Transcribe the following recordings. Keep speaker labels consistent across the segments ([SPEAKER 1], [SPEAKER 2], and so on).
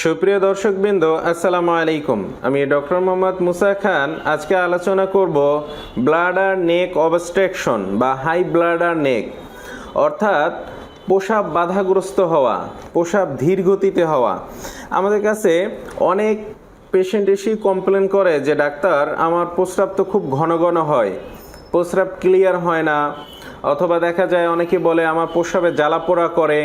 [SPEAKER 1] সুপ্রিয় দর্শকবৃন্দ, আসসালামু আলাইকুম। আমি ডক্টর মোহাম্মদ মুসা খান। আজকে আলোচনা করব ব্লাডার নেক অবস্ট্রাকশন বা হাই ব্লাডার নেক, অর্থাৎ প্রসাব বাধাগ্রস্ত হওয়া প্রসাব ধীর গতিতে হওয়া। আমাদের কাছে অনেক পেশেন্ট এসেই কমপ্লেন করে যে, ডাক্তার, আমার প্রস্রাব তো খুব ঘন ঘন হয়, প্রস্রাব ক্লিয়ার হয় না। অথবা দেখা যায় অনেকে বলে, আমার প্রস্রাবে জ্বালা পোড়া করে।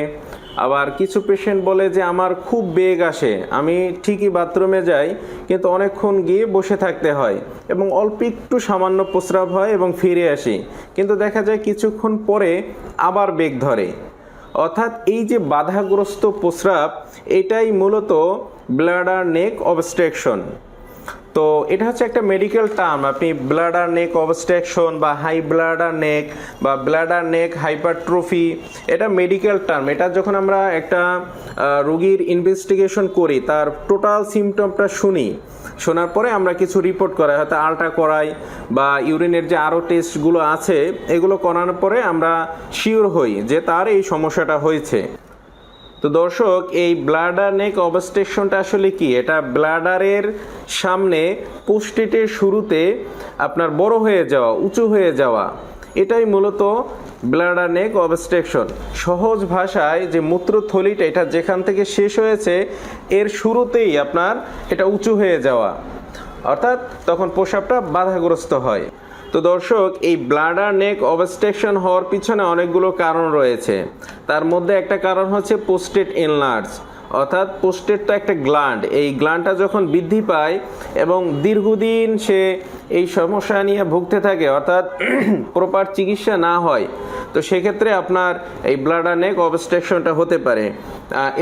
[SPEAKER 1] আবার কিছু পেশেন্ট বলে যে, আমার খুব বেগ আসে, আমি ঠিকই বাথরুমে যাই, কিন্তু অনেকক্ষণ গিয়ে বসে থাকতে হয় এবং অল্প একটু সামান্য প্রস্রাব হয় এবং ফিরে আসি। কিন্তু দেখা যায় কিছুক্ষণ পরে আবার বেগ ধরে। অর্থাৎ এই যে বাধাগ্রস্ত প্রস্রাব, এটাই মূলত ব্লাডার নেক অবস্ট্রাকশন তো এটা হচ্ছে একটা মেডিকেল টার্ম আপনি ব্লাডার নেক অবস্ট্রাকশন বা হাই ব্লাডার নেক বা ব্লাডার নেক হাইপারট্রফি এটা মেডিকেল টার্ম এটা যখন আমরা একটা রোগীর ইনভেস্টিগেশন করি, তার টোটাল সিমটমটা শুনি, শোনার পরে আমরা কিছু রিপোর্ট করাই। হয়তো আলট্রা করাই বা ইউরিনের যে আরও টেস্টগুলো আছে, এগুলো করানোর পরে আমরা শিওর হই যে তার এই সমস্যাটা হয়েছে। তো দর্শক, এই ব্লাডার নেক অবস্ট্রাকশনটা আসলে কি? এটা ব্লাডারের সামনে পোস্টেটের শুরুতে আপনার বড় হয়ে যাওয়া, উঁচু হয়ে যাওয়া, এটাই মূলত ব্লাডার নেক অবস্ট্রাকশন সহজ ভাষায় যে মূত্রথলিটা, এটা যেখান থেকে শেষ হয়েছে, এর শুরুতেই আপনার এটা উঁচু হয়ে যাওয়া। অর্থাৎ তখন প্রসাবটা বাধাগ্রস্ত হয়। তো দর্শক, এই ব্লাডার নেক অবস্ট্রাকশন হওয়ার পিছনে অনেকগুলো কারণ রয়েছে। তার মধ্যে একটা কারণ হচ্ছে পোস্টেট এনলার্জ অর্থাৎ পোস্টেট তো একটা গ্ল্যান্ড এই গ্ল্যান্ডটা যখন বৃদ্ধি পায় এবং দীর্ঘদিন সে এই সমস্যা নিয়ে ভুগতে থাকে, অর্থাৎ প্রপার চিকিৎসা না হয়, তো সেক্ষেত্রে আপনার এই ব্লাডার নেক অবস্ট্রাকশনটা হতে পারে।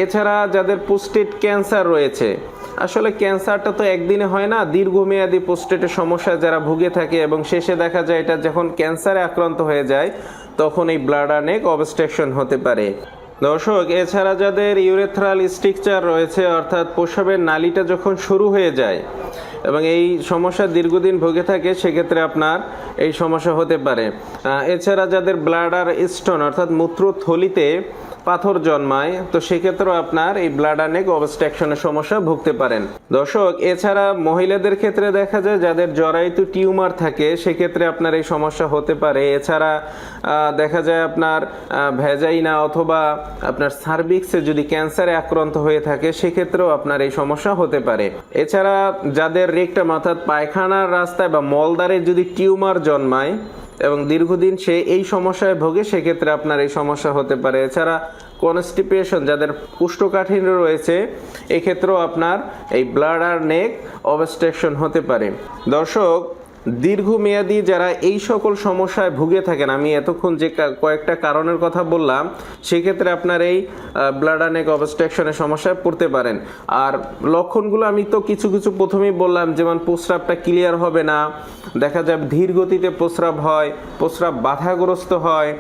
[SPEAKER 1] এছাড়া যাদের পোস্টেট ক্যান্সার রয়েছে আসলে ক্যান্সারটা তো একদিনে হয় না, দীর্ঘমেয়াদী পোস্টেটের সমস্যা যারা ভুগে থাকে এবং শেষে দেখা যায় এটা যখন ক্যান্সারে আক্রান্ত হয়ে যায়, তখন এই ব্লাডার নেক অবস্ট্রাকশন হতে পারে। দর্শক, এছাড়া যাদের ইউরেথ্রাল স্ট্রিকচার রয়েছে, অর্থাৎ প্রসাবের নালিটা যখন শুরু হয়ে যায় এবং এই সমস্যা দীর্ঘদিন ভুগে থাকে, সেক্ষেত্রে আপনার এই সমস্যা হতে পারে। এছাড়া যাদের ব্লাডার স্টোন, অর্থাৎ মূত্রথলিতে পাথর জন্মায়, তো সেক্ষেত্রেও আপনার এই ব্লাডার নেক অবস্ট্রাকশনের সমস্যা ভুগতে পারেন। দর্শক, এছাড়া মহিলাদের ক্ষেত্রে দেখা যায় যাদের জরায়ুতে টিউমার থাকে, সেক্ষেত্রে আপনার এই সমস্যা হতে পারে। এছাড়া দেখা যায় আপনার ভেজাইনা অথবা আপনার সার্ভিক্সে যদি ক্যান্সারে আক্রান্ত হয়ে থাকে, সেক্ষেত্রেও আপনার এই সমস্যা হতে পারে। এছাড়া, যাদের রেকটাম অর্থাৎ পায়খানার রাস্তায় বা মলদারে যদি টিউমার জন্মায় এবং দীর্ঘদিন সে এই সমস্যায় ভোগে, সেক্ষেত্রে আপনার এই সমস্যা হতে পারে। এছাড়া কনস্টিপেশন যাদের কুষ্ঠকাঠিন্য রয়েছে, এক্ষেত্রেও আপনার এই ব্লাড আর নেক অবস্ট্রাকশন হতে পারে। দর্শক দীর্ঘমেয়াদী যারা এই সকল সমস্যায় ভুগে থাকেন, আমি এতক্ষণ যে কয়েকটা কারণের কথা বললাম, সেক্ষেত্রে আপনার এই ব্লাডার নেক অবস্ট্রাকশনের সমস্যায় পড়তে পারেন। আর লক্ষণগুলো আমি তো কিছু কিছু প্রথমেই বললাম, যেমন প্রস্রাবটা ক্লিয়ার হবে না, দেখা যায় ধীর গতিতে প্রস্রাব হয়, প্রস্রাব বাধাগ্রস্ত হয়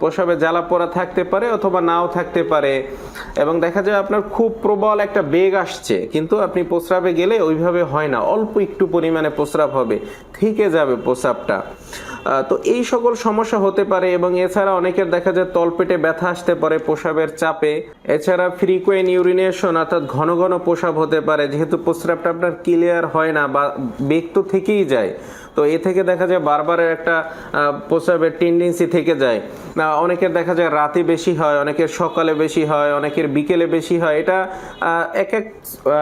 [SPEAKER 1] প্রস্রাবে জ্বালা পোড়া থাকতে পারে অথবা নাও থাকতে পারে। এবং দেখা যায় আপনার খুব প্রবল একটা বেগ আসছে, কিন্তু আপনি প্রস্রাবে গেলে ওইভাবে হয় না, অল্প একটু পরিমাণে প্রস্রাব হবে। থেকে যাবে প্রস্রাবটা আহ, তো এই সকল সমস্যা হতে পারে এবং এছাড়া অনেকের দেখা যায় তলপেটে ব্যথা আসতে পারে, প্রসাবের চাপে। এছাড়া ফ্রিকোয়েন্ট ইউরিনেশন অর্থাৎ ঘন ঘন প্রসাব হতে পারে, যেহেতু প্রস্রাবটা আপনার ক্লিয়ার হয় না বা বেগ তো থেকেই যায়। তো এ থেকে দেখা যায় বারবার একটা প্রস্রাবের টেন্ডেন্সি থেকে যায়। অনেকের দেখা যায় রাতে বেশি হয়, অনেকের সকালে বেশি হয়, অনেকের বিকেলে বেশি হয়। এটা এক এক,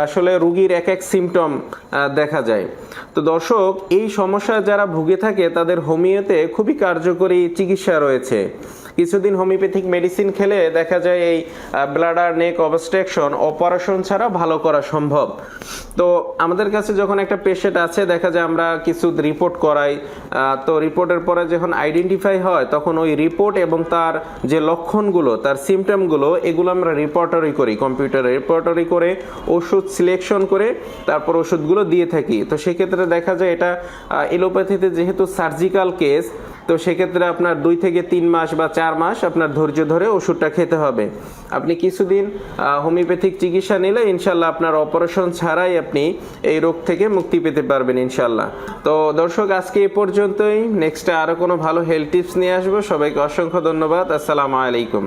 [SPEAKER 1] আসলে রুগীর এক এক সিমটম দেখা যায়। তো দর্শক, এই সমস্যা যারা ভুগে থাকে, তাদের হোমিওতে খুবই কার্যকরী চিকিৎসা রয়েছে। কিছুদিন হোমিওপ্যাথিক মেডিসিন খেলে দেখা যায় এই ব্লাডার নেক অবস্ট্রাকশন অপারেশন ছাড়া ভালো করা সম্ভব। তো আমাদের কাছে যখন একটা পেশেন্ট আছে, দেখা যায় আমরা কিছু রিপোর্ট করাই তো রিপোর্টের পরে যখন আইডেন্টিফাই হয়, তখন ওই রিপোর্ট এবং তার যে লক্ষণগুলো, তার সিমটমগুলো এগুলো আমরা রিপোর্টারি করি কম্পিউটারে রিপোর্টারি করে, ওষুধ সিলেকশন করে, তারপর ওষুধগুলো দিয়ে থাকি। তো সেক্ষেত্রে দেখা যায় এটা এলোপ্যাথিতে যেহেতু সার্জিক্যাল কেস তো সেক্ষেত্রে আপনার দুই থেকে তিন মাস বা চার মাস আপনার ধৈর্য ধরে ওষুধটা খেতে হবে। আপনি কিছুদিন হোমিওপ্যাথিক চিকিৎসা নিলে ইনশাল্লাহ আপনার অপারেশন ছাড়াই আপনি এই রোগ থেকে মুক্তি পেতে পারবেন ইনশাল্লাহ। তো দর্শক, আজকে এ পর্যন্তই। নেক্সটে আরও কোনো ভালো হেলথ টিপস নিয়ে আসব। সবাইকে অসংখ্য ধন্যবাদ। আসসালামু আলাইকুম।